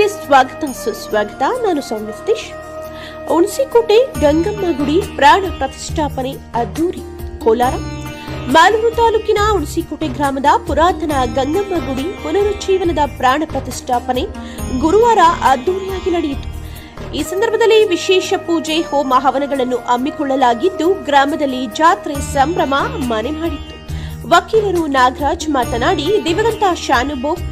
ನ್ಯೂಸ್ಗೆ ಸ್ವಾಗತ, ಸುಸ್ವಾಗತ. ನಾನು ಸೌಮ್ಯತೀಶ್ ಹುಣಸಿಕೋಟೆ ಗಂಗಮ್ಮ ಗುಡಿ ಪ್ರಾಣ ಪ್ರತಿಷ್ಠಾಪನೆ ಅದ್ದೂರಿ, ಕೋಲಾರ. ಮಾಲೂರು ತಾಲೂಕಿನ ಹುಣಸಿಕೋಟೆ ಗ್ರಾಮದ ಪುರಾತನ ಗಂಗಮ್ಮ ಗುಡಿ ಪುನರುಜ್ಜೀವನದ ಪ್ರಾಣ ಪ್ರತಿಷ್ಠಾಪನೆ ಗುರುವಾರ ಅದ್ದೂರಿಯಾಗಿ ನಡೆಯಿತು. ಈ ಸಂದರ್ಭದಲ್ಲಿ ವಿಶೇಷ ಪೂಜೆ, ಹೋಮ ಹವನಗಳನ್ನು ಹಮ್ಮಿಕೊಳ್ಳಲಾಗಿದ್ದು, ಗ್ರಾಮದಲ್ಲಿ ಜಾತ್ರೆ, ಸಂಭ್ರಮ ಮನೆ ಮಾಡಿತ್ತು. ವಕೀಲರು ನಾಗರಾಜ್ ಮಾತನಾಡಿ, ದಿವಂಗತ ಶಾನುಭೋಗ್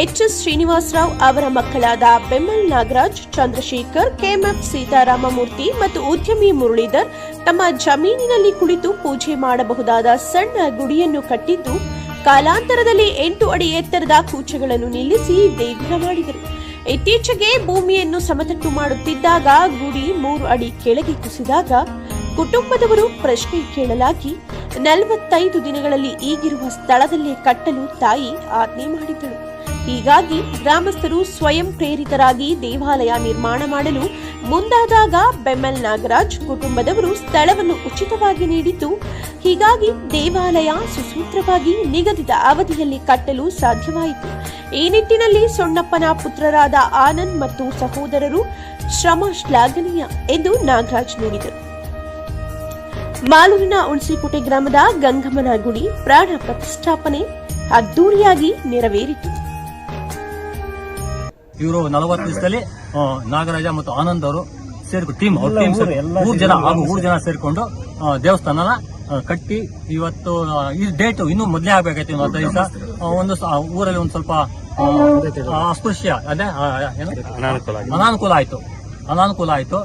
ಎಚ್ ಎಸ್ ಶ್ರೀನಿವಾಸರಾವ್ ಅವರ ಮಕ್ಕಳಾದ ಬೆಮ್ಮಲ್ ನಾಗರಾಜ್, ಚಂದ್ರಶೇಖರ್, ಕೆಎಂಎಫ್ ಸೀತಾರಾಮಮೂರ್ತಿ ಮತ್ತು ಉದ್ಯಮಿ ಮುರಳೀಧರ್ ತಮ್ಮ ಜಮೀನಿನಲ್ಲಿ ಕುಳಿತು ಪೂಜೆ ಮಾಡಬಹುದಾದ ಸಣ್ಣ ಗುಡಿಯನ್ನು ಕಟ್ಟಿದ್ದು, ಕಾಲಾಂತರದಲ್ಲಿ ಎಂಟು ಅಡಿ ಎತ್ತರದ ಕೂಚಗಳನ್ನು ನಿಲ್ಲಿಸಿ ದೇಗುಲ ಮಾಡಿದರು. ಇತ್ತೀಚೆಗೆ ಭೂಮಿಯನ್ನು ಸಮತಟ್ಟು ಮಾಡುತ್ತಿದ್ದಾಗ ಗುಡಿ ಮೂರು ಅಡಿ ಕೆಳಗೆ ಕುಸಿದಾಗ ಕುಟುಂಬದವರು ಪ್ರಶ್ನೆ ಕೇಳಲಾಗಿ, ನಲವತ್ತೈದು ದಿನಗಳಲ್ಲಿ ಈಗಿರುವ ಸ್ಥಳದಲ್ಲಿ ಕಟ್ಟಲು ತಾಯಿ ಆಜ್ಞೆ ಮಾಡಿದ್ದಳು. ಹೀಗಾಗಿ ಗ್ರಾಮಸ್ಥರು ಸ್ವಯಂ ಪ್ರೇರಿತರಾಗಿ ದೇವಾಲಯ ನಿರ್ಮಾಣ ಮಾಡಲು ಮುಂದಾದಾಗ ಬೆಮ್ಮಲ್ ನಾಗರಾಜ್ ಕುಟುಂಬದವರು ಸ್ಥಳವನ್ನು ಉಚಿತವಾಗಿ ನೀಡಿದ್ದು, ಹೀಗಾಗಿ ದೇವಾಲಯ ಸುಸೂತ್ರವಾಗಿ ನಿಗದಿತ ಅವಧಿಯಲ್ಲಿ ಕಟ್ಟಲು ಸಾಧ್ಯವಾಯಿತು. ಈ ನಿಟ್ಟಿನಲ್ಲಿ ಸೊಣ್ಣಪ್ಪನ ಪುತ್ರರಾದ ಆನಂದ್ ಮತ್ತು ಸಹೋದರರು ಶ್ರಮ ಶ್ಲಾಘನೀಯ ಎಂದು ನಾಗರಾಜ್ ನುಡಿದರು. ಮಾಲೂರಿನ ಹುಣಸಿಕೋಟೆ ಗ್ರಾಮದ ಗಂಗಮ್ಮನ ಗುಡಿ ಪ್ರಾಣ ಪ್ರತಿಷ್ಠಾಪನೆ ಅದ್ದೂರಿಯಾಗಿ ನೆರವೇರಿತು. ಇವರು ನಲವತ್ತು ದಿವಸದಲ್ಲಿ ಆ, ನಾಗರಾಜ ಮತ್ತು ಆನಂದ್ ಅವರು ಸೇರ್ಕೊಂಡು ಟೀಮ್ ಅವ್ರ ಟೀಮ್ ಮೂರು ಜನ ಹಾಗೂ ಮೂರು ಜನ ಸೇರ್ಕೊಂಡು. ಆ, ದೇವಸ್ಥಾನನ ಕಟ್ಟಿ ಇವತ್ತು ಈ ಡೇಟ್ ಇನ್ನೂ ಮೊದಲೇ ಆಗ್ಬೇಕಾಯ್ತು ಇನ್ನು ಹತ್ತು ದಿವಸ. ಒಂದು ಊರಲ್ಲಿ ಒಂದು ಸ್ವಲ್ಪ ಅಸ್ಪೃಶ್ಯ ಅದೇ ಅನಾನುಕೂಲ ಆಯ್ತು. ಅನಾನುಕೂಲ ಆಯ್ತು.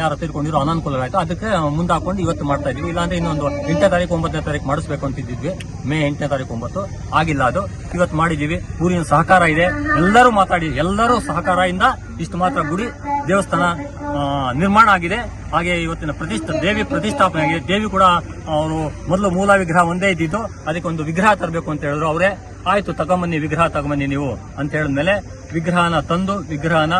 ಯಾರ ತೀರ್ಕೊಂಡಿರೋ ಅನಾನುಕೂಲ ಆಯ್ತು. ಅದಕ್ಕೆ ಮುಂದೆ ಹಾಕೊಂಡು ಇವತ್ತು ಮಾಡ್ತಾ ಇದೀವಿ ಇಲ್ಲಾಂದ್ರೆ ಇನ್ನೊಂದು ಎಂಟನೇ ತಾರೀಕು, ಒಂಬತ್ತನೇ ತಾರೀಕು ಮಾಡಿಸ್ಬೇಕು ಅಂತಿದ್ವಿ ಮೇ ಎಂಟನೇ ತಾರೀಕು, ಒಂಬತ್ತು. ಆಗಿಲ್ಲ ಅದು. ಇವತ್ತು ಮಾಡಿದೀವಿ ಊರಿನ ಸಹಕಾರ ಇದೆ. ಎಲ್ಲರೂ ಮಾತಾಡಿ, ಎಲ್ಲರೂ ಸಹಕಾರದಿಂದ ಇಷ್ಟು ಮಾತ್ರ ಗುಡಿ, ದೇವಸ್ಥಾನ ನಿರ್ಮಾಣ ಆಗಿದೆ. ಹಾಗೆ ಇವತ್ತಿನ ಪ್ರತಿಷ್ಠ, ದೇವಿ ಪ್ರತಿಷ್ಠಾಪನೆ ಆಗಿದೆ. ದೇವಿ ಕೂಡ ಅವರು ಮೊದಲು ಮೂಲ ವಿಗ್ರಹ ಒಂದೇ ಇದ್ದಿದ್ದು. ಅದಕ್ಕೆ ಒಂದು ವಿಗ್ರಹ ತರಬೇಕು ಅಂತ ಹೇಳಿದ್ರು ಅವರೇ. ಆಯ್ತು, ತಗೊಂಬನ್ನಿ, ವಿಗ್ರಹ ತಗೊಂಬನ್ನಿ ನೀವು ಅಂತ ಹೇಳಿದ್ಮೇಲೆ ವಿಗ್ರಹನ ತಂದು, ವಿಗ್ರಹನ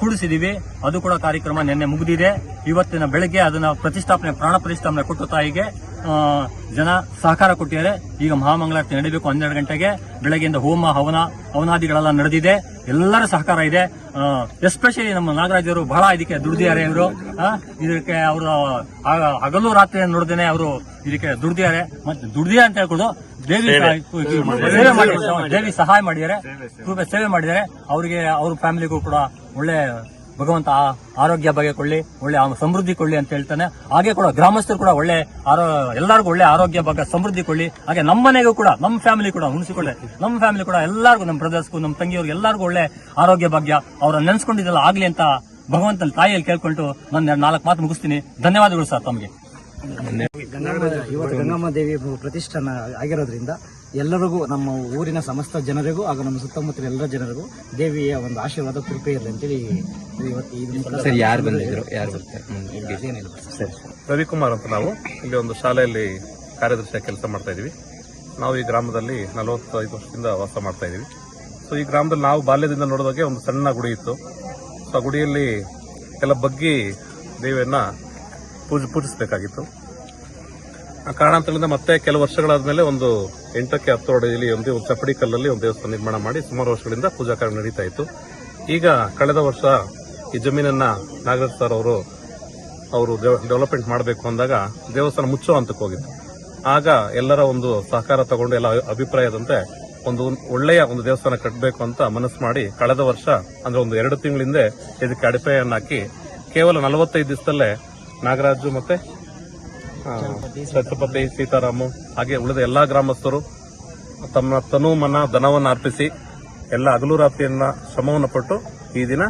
ಕೂಡಿಸಿದೀವಿ. ಅದು ಕೂಡ ಕಾರ್ಯಕ್ರಮ ನಿನ್ನೆ ಮುಗಿದಿದೆ. ಇವತ್ತಿನ ಬೆಳಗ್ಗೆ ಅದನ್ನ ಪ್ರತಿಷ್ಠಾಪನೆ ಪ್ರಾಣ ಪ್ರತಿಷ್ಠಾಪನೆ ಕೊಟ್ಟು ತಾಯಿಗೆ ಜನ ಸಹಕಾರ ಕೊಟ್ಟಿದ್ದಾರೆ. ಈಗ ಮಹಾಮಂಗಳಾರತಿ ನಡೀಬೇಕು ಹನ್ನೆರಡು ಗಂಟೆಗೆ. ಬೆಳಗ್ಗೆಯಿಂದ ಹೋಮ ಹವನ ಹವನಾದಿಗಳೆಲ್ಲ ನಡೆದಿದೆ. ಎಲ್ಲರ ಸಹಕಾರ ಇದೆ. ಎಸ್ಪೆಷಲಿ ನಮ್ಮ ನಾಗರಾಜರು ಬಹಳ ಇದಕ್ಕೆ ದುಡ್ದಿದ್ದಾರೆ ಇವರು. ಇದಕ್ಕೆ ಅವರು ಹಗಲು ರಾತ್ರಿ ನೋಡ್ದೇನೆ ಅವರು ಇದಕ್ಕೆ ದುಡ್ದಿದ್ದಾರೆ. ಮತ್ತೆ ದುಡ್ದಿದ್ದಾರೆ ಅಂತ ಹೇಳ್ಕೊಡು. ದೇವಿ ಸೇವೆ. ಮಾಡಿದ್ದಾರೆ. ದೇವಿ ಸಹಾಯ ಮಾಡಿದ್ದಾರೆ. ಸೇವೆ ಮಾಡಿದ್ದಾರೆ. ಅವರಿಗೆ ಅವ್ರ ಫ್ಯಾಮಿಲಿಗೂ ಕೂಡ ಒಳ್ಳೆ ಭಗವಂತ ಆರೋಗ್ಯ ಬಗ್ಗೆ ಕೊಳ್ಳಿ ಒಳ್ಳೆ ಸಮೃದ್ಧಿ ಕೊಳ್ಳಿ ಅಂತ ಹೇಳ್ತಾನೆ. ಹಾಗೆ ಕೂಡ ಗ್ರಾಮಸ್ಥರು ಕೂಡ ಒಳ್ಳೆ ಆರೋ, ಎಲ್ಲರಿಗೂ ಒಳ್ಳೆ ಆರೋಗ್ಯ ಬಗ್ಗೆ ಸಮೃದ್ಧಿ ಕೊಳ್ಳಿ ಹಾಗೆ ನಮ್ಮ ಮನೆಗೂ ಕೂಡ, ನಮ್ಮ ಫ್ಯಾಮಿಲಿ ಕೂಡ ಉಣಿಸಿಕೊಳ್ಳೆ ನಮ್ಮ ಫ್ಯಾಮಿಲಿ ಕೂಡ ಎಲ್ಲರಿಗೂ, ನಮ್ಮ ಬ್ರದರ್ಸ್ಗೂ ನಮ್ಮ ತಂಗಿಯವ್ರಿಗೆ ಎಲ್ಲರಿಗೂ ಒಳ್ಳೆ ಆರೋಗ್ಯ ಭಾಗ್ಯ ಅವ್ರನ್ನ ನೆನೆಸ್ಕೊಂಡಿದ್ದೆಲ್ಲ ಆಗ್ಲಿ ಅಂತ ಭಗವಂತನ ತಾಯಿಯಲ್ಲಿ ಕೇಳ್ಕೊಂಡು ನನ್ನ ನಾಲ್ಕು ಮಾತು ಮುಗಿಸ್ತೀನಿ. ಧನ್ಯವಾದಗಳು ಸರ್ ತಮಗೆ. ಗಂಗಮ್ಮ ದೇವಿ ಪ್ರತಿಷ್ಠಾನ ಆಗಿರೋದ್ರಿಂದ ಎಲ್ಲರಿಗೂ ನಮ್ಮ ಊರಿನ ಸಮಸ್ತ ಜನರಿಗೂ ಹಾಗೂ ನಮ್ಮ ಸುತ್ತಮುತ್ತಲ ಎಲ್ಲ ಜನರಿಗೂ ದೇವಿಯ ಒಂದು ಆಶೀರ್ವಾದ ಕೃಪೆ ಇರಲಿ ಅಂತೇಳಿ ಇವತ್ತು ಇದು ಸರ್ ಯಾರು ಬಂದಿದ್ರು? ಯಾರು ಬರ್ತಾರೆ? ಏನಿಲ್ಲ ಸರಿ. ರವಿಕುಮಾರ್ ಅಂತ ನಾವು ಇಲ್ಲಿ ಒಂದು ಶಾಲೆಯಲ್ಲಿ ಕಾರ್ಯದರ್ಶಿಯಾಗಿ ಕೆಲಸ ಮಾಡ್ತಾ ಇದೀವಿ ನಾವು ಈ ಗ್ರಾಮದಲ್ಲಿ ನಲವತ್ತೈದು ವರ್ಷದಿಂದ ವಾಸ ಮಾಡ್ತಾ ಇದೀವಿ ಸೊ ಈ ಗ್ರಾಮದಲ್ಲಿ ನಾವು ಬಾಲ್ಯದಿಂದ ನೋಡಿದಾಗೆ ಒಂದು ಸಣ್ಣ ಗುಡಿ ಇತ್ತು. ಸೊ ಆ ಗುಡಿಯಲ್ಲಿ ಕೆಲ ಬಗ್ಗಿ ದೇವಿಯನ್ನ ಪೂಜೆ ಪೂಜಿಸಬೇಕಾಗಿತ್ತು. ಆ ಕಾರಣಾಂತರದಿಂದ ಮತ್ತೆ ಕೆಲವು ವರ್ಷಗಳಾದ್ಮೇಲೆ ಒಂದು ಎಂಟಕ್ಕೆ ಹತ್ತು ಅಡಿಯಲ್ಲಿ ಒಂದು ಒಂದು ಚಪ್ಪಡಿ ಕಲ್ಲಲ್ಲಿ ಒಂದು ದೇವಸ್ಥಾನ ನಿರ್ಮಾಣ ಮಾಡಿ ಸುಮಾರು ವರ್ಷಗಳಿಂದ ಪೂಜಾ ಕಾರ್ಯ ನಡೀತಾ ಇತ್ತು. ಈಗ ಕಳೆದ ವರ್ಷ ಈ ಜಮೀನನ್ನ ನಾಗರಾಜ್ ಸರ್ ಅವರು ಅವರು ಡೆವಲಪ್ಮೆಂಟ್ ಮಾಡಬೇಕು ಅಂದಾಗ ದೇವಸ್ಥಾನ ಮುಚ್ಚೋ ಹಂತಕ್ಕೆ ಹೋಗಿತ್ತು ಆಗ ಎಲ್ಲರ ಒಂದು ಸಹಕಾರ ತಗೊಂಡು ಎಲ್ಲ ಅಭಿಪ್ರಾಯದಂತೆ ಒಂದು ಒಳ್ಳೆಯ ಒಂದು ದೇವಸ್ಥಾನ ಕಟ್ಟಬೇಕು ಅಂತ ಮನಸ್ಸು ಮಾಡಿ ಕಳೆದ ವರ್ಷ, ಅಂದ್ರೆ ಒಂದು ಎರಡು ತಿಂಗಳಿಂದ ಇದಕ್ಕೆ ಅಡಿಪಾಯನ್ನು ಹಾಕಿ ಕೇವಲ ನಲವತ್ತೈದು ದಿವಸದಲ್ಲೇ ನಾಗರಾಜು ಮತ್ತೆ ಛತ್ರಪತಿ ಸೀತಾರಾಮು ಹಾಗೆ ಉಳಿದ ಎಲ್ಲಾ ಗ್ರಾಮಸ್ಥರು ತಮ್ಮ ತನು ಮನ ಧನವನ್ನು ಅರ್ಪಿಸಿ ಎಲ್ಲ ಹಗಲು ರಾತ್ರಿಯನ್ನ ಶ್ರಮವನ್ನು ಪಟ್ಟು ಈ ದಿನ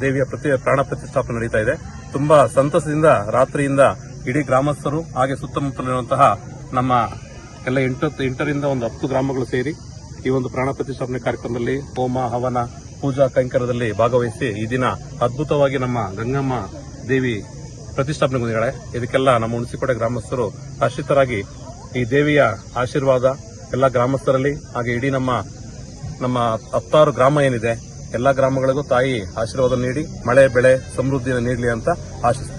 ದೇವಿಯ ಪ್ರತಿ ಪ್ರಾಣ ಪ್ರತಿಷ್ಠಾಪನೆ ನಡೀತಾ ಇದೆ. ತುಂಬಾ ಸಂತಸದಿಂದ ರಾತ್ರಿಯಿಂದ ಇಡೀ ಗ್ರಾಮಸ್ಥರು ಹಾಗೆ ಸುತ್ತಮುತ್ತಲಿರುವಂತಹ ನಮ್ಮ ಎಲ್ಲ ಎಂಟು, ಎಂಟರಿಂದ ಒಂದು ಹತ್ತು ಗ್ರಾಮಗಳು ಸೇರಿ ಈ ಒಂದು ಪ್ರಾಣ ಪ್ರತಿಷ್ಠಾಪನೆ ಕಾರ್ಯಕ್ರಮದಲ್ಲಿ ಹೋಮ, ಹವನ, ಪೂಜಾ, ಕೈಂಕರ್ಯದಲ್ಲಿ ಭಾಗವಹಿಸಿ ಈ ದಿನ ಅದ್ಭುತವಾಗಿ ನಮ್ಮ ಗಂಗಮ್ಮ ದೇವಿ ಪ್ರತಿಷ್ಠಾಪನೆಗೊಂಡಿದ್ದಾಳೆ ಇದಕ್ಕೆಲ್ಲ ನಮ್ಮ ಹುಣಸಿಕೋಟೆ ಗ್ರಾಮಸ್ಥರು ಆಶ್ರಿತರಾಗಿ ಈ ದೇವಿಯ ಆಶೀರ್ವಾದ ಎಲ್ಲ ಗ್ರಾಮಸ್ಥರಲ್ಲಿ, ಹಾಗೆ ಇಡೀ ನಮ್ಮ ನಮ್ಮ ಹತ್ತಾರು ಗ್ರಾಮ ಏನಿದೆ, ಎಲ್ಲ ಗ್ರಾಮಗಳಿಗೂ ತಾಯಿ ಆಶೀರ್ವಾದ ನೀಡಿ, ಮಳೆ, ಬೆಳೆ ಸಮೃದ್ಧಿಯನ್ನು ನೀಡಲಿ ಅಂತ ಆಶಿಸ್ತೀನಿ